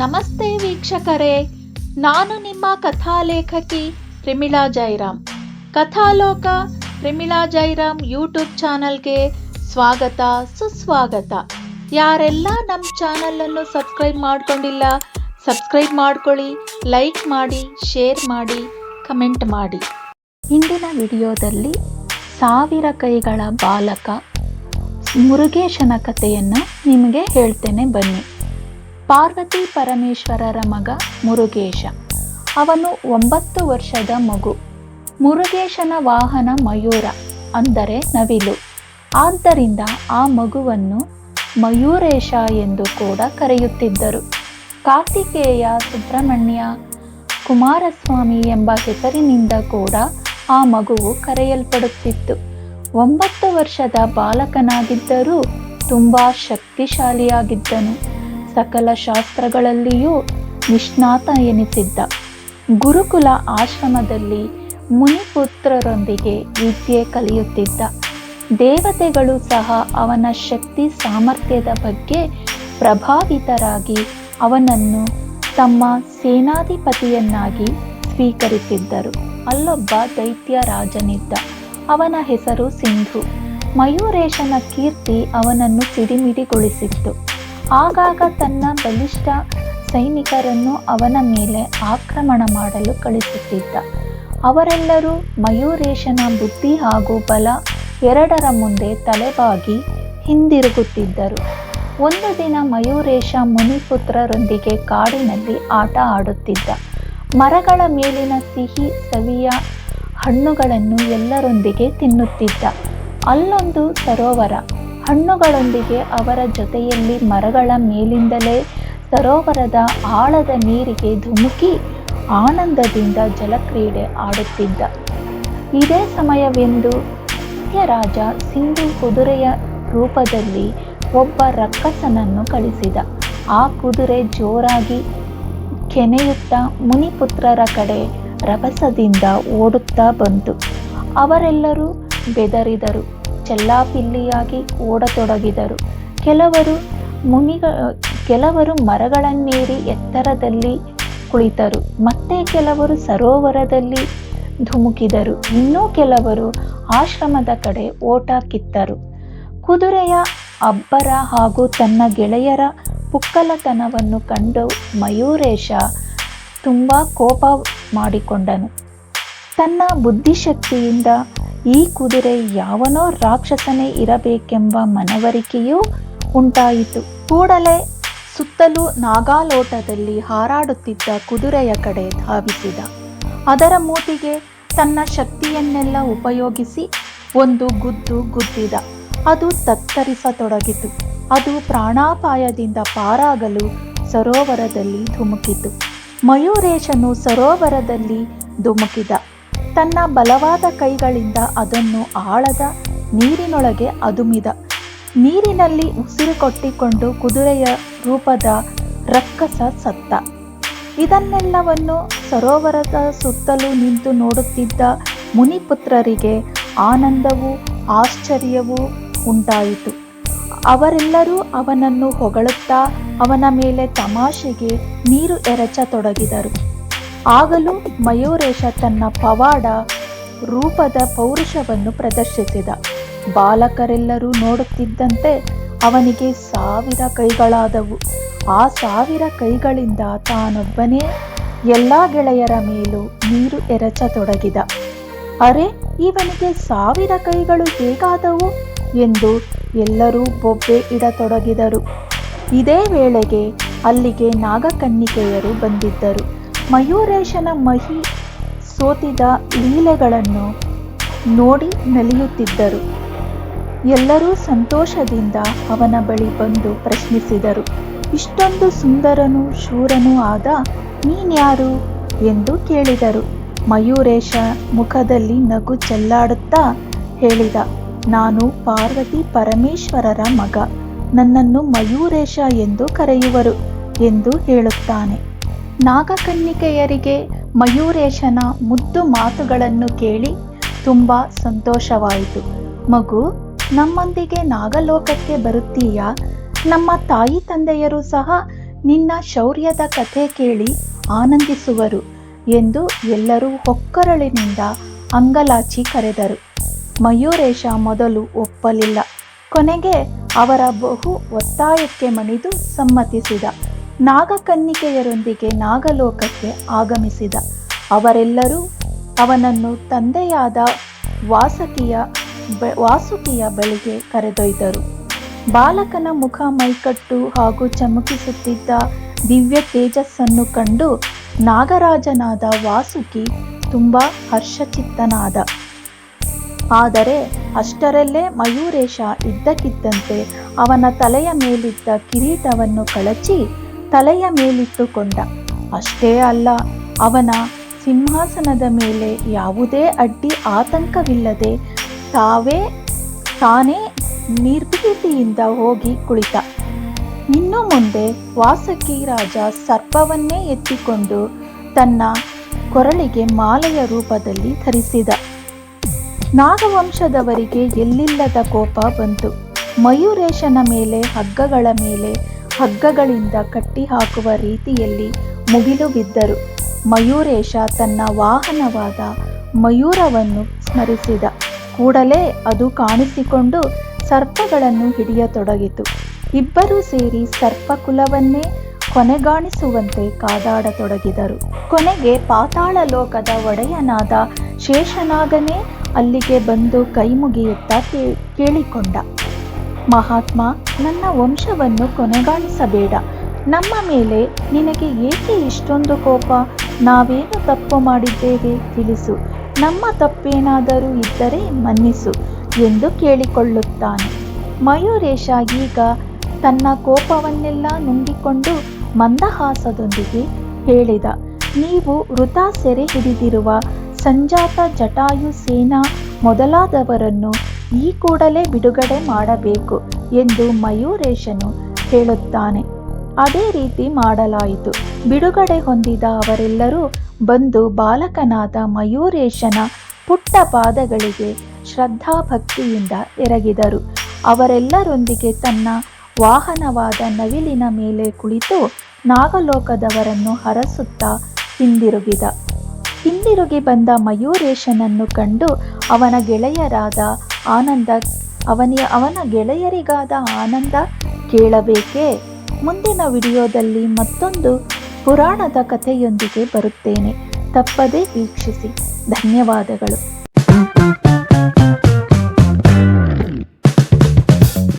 ನಮಸ್ತೆ ವೀಕ್ಷಕರೇ. ನಾನು ನಿಮ್ಮ ಕಥಾಲೇಖಕಿ ಪ್ರಿಮಿಳಾ ಜೈರಾಮ್. ಕಥಾಲೋಕ ಪ್ರಿಮಿಳಾ ಜೈರಾಮ್ ಯೂಟ್ಯೂಬ್ ಚಾನಲ್ಗೆ ಸ್ವಾಗತ, ಸುಸ್ವಾಗತ. ಯಾರೆಲ್ಲ ನಮ್ಮ ಚಾನಲನ್ನು ಸಬ್ಸ್ಕ್ರೈಬ್ ಮಾಡ್ಕೊಂಡಿಲ್ಲ, ಸಬ್ಸ್ಕ್ರೈಬ್ ಮಾಡ್ಕೊಳ್ಳಿ, ಲೈಕ್ ಮಾಡಿ, ಶೇರ್ ಮಾಡಿ, ಕಮೆಂಟ್ ಮಾಡಿ. ಇಂದಿನ ವಿಡಿಯೋದಲ್ಲಿ ಸಾವಿರ ಕೈಗಳ ಬಾಲಕ ಮುರುಗೇಶನ ಕಥೆಯನ್ನು ನಿಮಗೆ ಹೇಳ್ತೇನೆ ಬನ್ನಿ. ಪಾರ್ವತಿ ಪರಮೇಶ್ವರರ ಮಗ ಮುರುಗೇಶ. ಅವನು ಒಂಬತ್ತು ವರ್ಷದ ಮಗು. ಮುರುಗೇಶನ ವಾಹನ ಮಯೂರ, ಅಂದರೆ ನವಿಲು. ಆದ್ದರಿಂದ ಆ ಮಗುವನ್ನು ಮಯೂರೇಶ ಎಂದು ಕೂಡ ಕರೆಯುತ್ತಿದ್ದರು. ಕಾರ್ತಿಕೇಯ ಸುಬ್ರಹ್ಮಣ್ಯ ಕುಮಾರಸ್ವಾಮಿ ಎಂಬ ಹೆಸರಿನಿಂದ ಕೂಡ ಆ ಮಗುವು ಕರೆಯಲ್ಪಡುತ್ತಿತ್ತು. ಒಂಬತ್ತು ವರ್ಷದ ಬಾಲಕನಾಗಿದ್ದರೂ ತುಂಬ ಶಕ್ತಿಶಾಲಿಯಾಗಿದ್ದನು. ಸಕಲ ಶಾಸ್ತ್ರಗಳಲ್ಲಿಯೂ ನಿಷ್ಣಾತ ಎನಿಸಿದ್ದ. ಗುರುಕುಲ ಆಶ್ರಮದಲ್ಲಿ ಮುನಿಪುತ್ರರೊಂದಿಗೆ ವಿದ್ಯೆ ಕಲಿಯುತ್ತಿದ್ದ. ದೇವತೆಗಳು ಸಹ ಅವನ ಶಕ್ತಿ ಸಾಮರ್ಥ್ಯದ ಬಗ್ಗೆ ಪ್ರಭಾವಿತರಾಗಿ ಅವನನ್ನು ತಮ್ಮ ಸೇನಾಧಿಪತಿಯನ್ನಾಗಿ ಸ್ವೀಕರಿಸಿದ್ದರು. ಅಲ್ಲೊಬ್ಬ ದೈತ್ಯ ರಾಜನಿದ್ದ. ಅವನ ಹೆಸರು ಸಿಂಧು. ಮಯೂರೇಶನ ಕೀರ್ತಿ ಅವನನ್ನು ಸಿಡಿಮಿಡಿಗೊಳಿಸಿತ್ತು. ಆಗಾಗ ತನ್ನ ಬಲಿಷ್ಠ ಸೈನಿಕರನ್ನು ಅವನ ಮೇಲೆ ಆಕ್ರಮಣ ಮಾಡಲು ಕಳಿಸುತ್ತಿದ್ದ ಅವರೆಲ್ಲರೂ ಮಯೂರೇಶನ ಬುದ್ಧಿ ಹಾಗೂ ಬಲ ಎರಡರ ಮುಂದೆ ತಲೆಬಾಗಿ ಹಿಂದಿರುಗುತ್ತಿದ್ದರು. ಒಂದು ದಿನ ಮಯೂರೇಶ ಮುನಿಪುತ್ರರೊಂದಿಗೆ ಕಾಡಿನಲ್ಲಿ ಆಟ ಆಡುತ್ತಿದ್ದ. ಮರಗಳ ಮೇಲಿನ ಸಿಹಿ ಸವಿಯ ಹಣ್ಣುಗಳನ್ನು ಎಲ್ಲರೊಂದಿಗೆ ತಿನ್ನುತ್ತಿದ್ದ. ಅಲ್ಲೊಂದು ಸರೋವರ. ಹಣ್ಣುಗಳೊಂದಿಗೆ ಅವರ ಜೊತೆಯಲ್ಲಿ ಮರಗಳ ಮೇಲಿಂದಲೇ ಸರೋವರದ ಆಳದ ನೀರಿಗೆ ಧುಮುಕಿ ಆನಂದದಿಂದ ಜಲಕ್ರೀಡೆ ಆಡುತ್ತಿದ್ದ. ಇದೇ ಸಮಯವೆಂದು ಸತ್ಯರಾಜ ಸಿಂಧು ಕುದುರೆಯ ರೂಪದಲ್ಲಿ ಒಬ್ಬ ರಕ್ಕಸನನ್ನು ಕಳಿಸಿದ. ಆ ಕುದುರೆ ಜೋರಾಗಿ ಕೆನೆಯುತ್ತಾ ಮುನಿಪುತ್ರರ ಕಡೆ ರಭಸದಿಂದ ಓಡುತ್ತಾ ಬಂತು. ಅವರೆಲ್ಲರೂ ಬೆದರಿದರು. ಚೆಲ್ಲಾಪಿಲ್ಲಿಯಾಗಿ ಓಡತೊಡಗಿದರು. ಕೆಲವರು ಮುನಿಗ, ಕೆಲವರು ಮರಗಳನ್ನೇರಿ ಎತ್ತರದಲ್ಲಿ ಕುಳಿತರು. ಮತ್ತೆ ಕೆಲವರು ಸರೋವರದಲ್ಲಿ ಧುಮುಕಿದರು. ಇನ್ನೂ ಕೆಲವರು ಆಶ್ರಮದ ಕಡೆ ಓಟ ಕಿತ್ತರು. ಕುದುರೆಯ ಅಬ್ಬರ ಹಾಗೂ ತನ್ನ ಗೆಳೆಯರ ಪುಕ್ಕಲತನವನ್ನು ಕಂಡು ಮಯೂರೇಶ ತುಂಬ ಕೋಪ ಮಾಡಿಕೊಂಡನು. ತನ್ನ ಬುದ್ಧಿಶಕ್ತಿಯಿಂದ ಈ ಕುದುರೆ ಯಾವನೋ ರಾಕ್ಷಸನೇ ಇರಬೇಕೆಂಬ ಮನವರಿಕೆಯೂ ಉಂಟಾಯಿತು. ಕೂಡಲೇ ಸುತ್ತಲೂ ನಾಗಾಲೋಟದಲ್ಲಿ ಹಾರಾಡುತ್ತಿದ್ದ ಕುದುರೆಯ ಕಡೆ ಧಾವಿಸಿದ. ಅದರ ಮೂತಿಗೆ ತನ್ನ ಶಕ್ತಿಯನ್ನೆಲ್ಲ ಉಪಯೋಗಿಸಿ ಒಂದು ಗುದ್ದು ಗುದ್ದಿದ. ಅದು ತತ್ತರಿಸತೊಡಗಿತು. ಅದು ಪ್ರಾಣಾಪಾಯದಿಂದ ಪಾರಾಗಲು ಸರೋವರದಲ್ಲಿ ಧುಮುಕಿತು. ಮಯೂರೇಶನು ಸರೋವರದಲ್ಲಿ ಧುಮುಕಿದ. ತನ್ನ ಬಲವಾದ ಕೈಗಳಿಂದ ಅದನ್ನು ಆಳದ ನೀರಿನೊಳಗೆ ಅದುಮಿದ. ನೀರಿನಲ್ಲಿ ಉಸಿರು ಕೊಟ್ಟಿಕೊಂಡು ಕುದುರೆಯ ರೂಪದ ರಕ್ಕಸ ಸತ್ತ. ಇದನ್ನೆಲ್ಲವನ್ನು ಸರೋವರದ ಸುತ್ತಲೂ ನಿಂತು ನೋಡುತ್ತಿದ್ದ ಮುನಿಪುತ್ರರಿಗೆ ಆನಂದವೂ ಆಶ್ಚರ್ಯವೂ ಉಂಟಾಯಿತು. ಅವರೆಲ್ಲರೂ ಅವನನ್ನು ಹೊಗಳುತ್ತಾ ಅವನ ಮೇಲೆ ತಮಾಷೆಗೆ ನೀರು ಎರಚತೊಡಗಿದರು. ಆಗಲೂ ಮಯೂರೇಶ ತನ್ನ ಪವಾಡ ರೂಪದ ಪೌರುಷವನ್ನು ಪ್ರದರ್ಶಿಸಿದ. ಬಾಲಕರೆಲ್ಲರೂ ನೋಡುತ್ತಿದ್ದಂತೆ ಅವನಿಗೆ ಸಾವಿರ ಕೈಗಳಾದವು. ಆ ಸಾವಿರ ಕೈಗಳಿಂದ ತಾನೊಬ್ಬನೇ ಎಲ್ಲ ಗೆಳೆಯರ ಮೇಲೂ ನೀರು ಎರಚತೊಡಗಿದ. ಅರೆ, ಇವನಿಗೆ ಸಾವಿರ ಕೈಗಳು ಹೇಗಾದವು ಎಂದು ಎಲ್ಲರೂ ಬೊಬ್ಬೆ ಇಡತೊಡಗಿದರು. ಇದೇ ವೇಳೆಗೆ ಅಲ್ಲಿಗೆ ನಾಗಕನ್ನಿಕೆಯರು ಬಂದಿದ್ದರು. ಮಯೂರೇಶನ ಮಹಿ ಸೋತಿದ ಲೀಲೆಗಳನ್ನು ನೋಡಿ ನಲಿಯುತ್ತಿದ್ದರು. ಎಲ್ಲರೂ ಸಂತೋಷದಿಂದ ಅವನ ಬಳಿ ಬಂದು ಪ್ರಶ್ನಿಸಿದರು. ಇಷ್ಟೊಂದು ಸುಂದರನೂ ಶೂರನೂ ಆದ ನೀನ್ಯಾರು ಎಂದು ಕೇಳಿದರು. ಮಯೂರೇಶ ಮುಖದಲ್ಲಿ ನಗು ಚೆಲ್ಲಾಡುತ್ತಾ ಹೇಳಿದ, ನಾನು ಪಾರ್ವತಿ ಪರಮೇಶ್ವರರ ಮಗ. ನನ್ನನ್ನು ಮಯೂರೇಶ ಎಂದು ಕರೆಯುವರು ಎಂದು ಹೇಳುತ್ತಾನೆ. ನಾಗಕನ್ನಿಕೆಯರಿಗೆ ಮಯೂರೇಶನ ಮುದ್ದು ಮಾತುಗಳನ್ನು ಕೇಳಿ ತುಂಬ ಸಂತೋಷವಾಯಿತು. ಮಗು, ನಮ್ಮೊಂದಿಗೆ ನಾಗಲೋಕಕ್ಕೆ ಬರುತ್ತೀಯಾ? ನಮ್ಮ ತಾಯಿ ತಂದೆಯರು ಸಹ ನಿನ್ನ ಶೌರ್ಯದ ಕಥೆ ಕೇಳಿ ಆನಂದಿಸುವರು ಎಂದು ಎಲ್ಲರೂ ಹೊಕ್ಕರಳಿನಿಂದ ಅಂಗಲಾಚಿ ಕರೆದರು. ಮಯೂರೇಶ ಮೊದಲು ಒಪ್ಪಲಿಲ್ಲ. ಕೊನೆಗೆ ಅವರ ಬಹು ಒತ್ತಾಯಕ್ಕೆ ಮಣಿದು ಸಮ್ಮತಿಸಿದ. ನಾಗಕನ್ನಿಕೆಯರೊಂದಿಗೆ ನಾಗಲೋಕಕ್ಕೆ ಆಗಮಿಸಿದ ಅವರೆಲ್ಲರೂ ಅವನನ್ನು ತಂದೆಯಾದ ವಾಸಕಿಯ ವಾಸುಕಿಯ ಬಳಿಗೆ ಕರೆದೊಯ್ದರು. ಬಾಲಕನ ಮುಖ ಮೈಕಟ್ಟು ಹಾಗೂ ಚಮಕಿಸುತ್ತಿದ್ದ ದಿವ್ಯ ತೇಜಸ್ಸನ್ನು ಕಂಡು ನಾಗರಾಜನಾದ ವಾಸುಕಿ ತುಂಬ ಹರ್ಷಚಿತ್ತನಾದ. ಆದರೆ ಅಷ್ಟರಲ್ಲೇ ಮಯೂರೇಶ ಇದ್ದಕ್ಕಿದ್ದಂತೆ ಅವನ ತಲೆಯ ಮೇಲಿದ್ದ ಕಿರೀಟವನ್ನು ಕಳಚಿ ತಲೆಯ ಮೇಲಿಟ್ಟುಕೊಂಡ. ಅಷ್ಟೇ ಅಲ್ಲ, ಅವನ ಸಿಂಹಾಸನದ ಮೇಲೆ ಯಾವುದೇ ಅಡ್ಡಿ ಆತಂಕವಿಲ್ಲದೆ ತಾವೇ ತಾನೇ ನಿರ್ಭೀತಿಯಿಂದ ಹೋಗಿ ಕುಳಿತ. ಇನ್ನು ಮುಂದೆ ವಾಸಕಿ ರಾಜ ಸರ್ಪವನ್ನೇ ಎತ್ತಿಕೊಂಡು ತನ್ನ ಕೊರಳಿಗೆ ಮಾಲೆಯ ರೂಪದಲ್ಲಿ ಧರಿಸಿದ. ನಾಗವಂಶದವರಿಗೆ ಎಲ್ಲಿಲ್ಲದ ಕೋಪ ಬಂತು. ಮಯೂರೇಶನ ಮೇಲೆ ಹಗ್ಗಗಳ ಮೇಲೆ ಹಗ್ಗಗಳಿಂದ ಕಟ್ಟಿ ಹಾಕುವ ರೀತಿಯಲ್ಲಿ ಮುಗಿಲು ಬಿದ್ದರು. ಮಯೂರೇಶ ತನ್ನ ವಾಹನವಾದ ಮಯೂರವನ್ನು ಸ್ಮರಿಸಿದ. ಕೂಡಲೇ ಅದು ಕಾಣಿಸಿಕೊಂಡು ಸರ್ಪಗಳನ್ನು ಹಿಡಿಯತೊಡಗಿತು. ಇಬ್ಬರೂ ಸೇರಿ ಸರ್ಪಕುಲವನ್ನೇ ಕೊನೆಗಾಣಿಸುವಂತೆ ಕಾದಾಡತೊಡಗಿದರು. ಕೊನೆಗೆ ಪಾತಾಳ ಲೋಕದ ಒಡೆಯನಾದ ಶೇಷನಾಗನೇ ಅಲ್ಲಿಗೆ ಬಂದು ಕೇ- ಕೇಳಿಕೊಂಡ. ಮಹಾತ್ಮ, ನನ್ನ ವಂಶವನ್ನು ಕೊನೆಗಾಣಿಸಬೇಡ. ನಮ್ಮ ಮೇಲೆ ನಿನಗೆ ಏಕೆ ಇಷ್ಟೊಂದು ಕೋಪ? ನಾವೇನು ತಪ್ಪು ಮಾಡಿದ್ದೇವೆ ತಿಳಿಸು. ನಮ್ಮ ತಪ್ಪೇನಾದರೂ ಇದ್ದರೆ ಮನ್ನಿಸು ಎಂದು ಕೇಳಿಕೊಳ್ಳುತ್ತಾನೆ. ಮಯೂರೇಶ ಈಗ ತನ್ನ ಕೋಪವನ್ನೆಲ್ಲ ನುಂಗಿಕೊಂಡು ಮಂದಹಾಸದೊಂದಿಗೆ ಹೇಳಿದ, ನೀವು ವೃತ ಸೆರೆ ಹಿಡಿದಿರುವ ಸಂಜಾತ ಜಟಾಯು ಸೇನಾ ಮೊದಲಾದವರನ್ನು ಈ ಕೂಡಲೇ ಬಿಡುಗಡೆ ಮಾಡಬೇಕು ಎಂದು ಮಯೂರೇಶನು ಹೇಳುತ್ತಾನೆ. ಅದೇ ರೀತಿ ಮಾಡಲಾಯಿತು. ಬಿಡುಗಡೆ ಹೊಂದಿದ ಅವರೆಲ್ಲರೂ ಬಂದು ಬಾಲಕನಾದ ಮಯೂರೇಶನ ಪುಟ್ಟ ಪಾದಗಳಿಗೆ ಶ್ರದ್ಧಾಭಕ್ತಿಯಿಂದ ಎರಗಿದರು. ಅವರೆಲ್ಲರೊಂದಿಗೆ ತನ್ನ ವಾಹನವಾದ ನವಿಲಿನ ಮೇಲೆ ಕುಳಿತು ನಾಗಲೋಕದವರನ್ನು ಹರಸುತ್ತಾ ಹಿಂದಿರುಗಿದ. ಹಿಂದಿರುಗಿ ಬಂದ ಮಯೂರೇಶನನ್ನು ಕಂಡು ಅವನ ಗೆಳೆಯರಾದ ಆನಂದ, ಅವನಿಯ ಅವನ ಗೆಳೆಯರಿಗಾದ ಆನಂದ ಕೇಳಬೇಕೇ? ಮುಂದಿನ ವಿಡಿಯೋದಲ್ಲಿ ಮತ್ತೊಂದು ಪುರಾಣದ ಕಥೆಯೊಂದಿಗೆ ಬರುತ್ತೇನೆ. ತಪ್ಪದೇ ವೀಕ್ಷಿಸಿ. ಧನ್ಯವಾದಗಳು.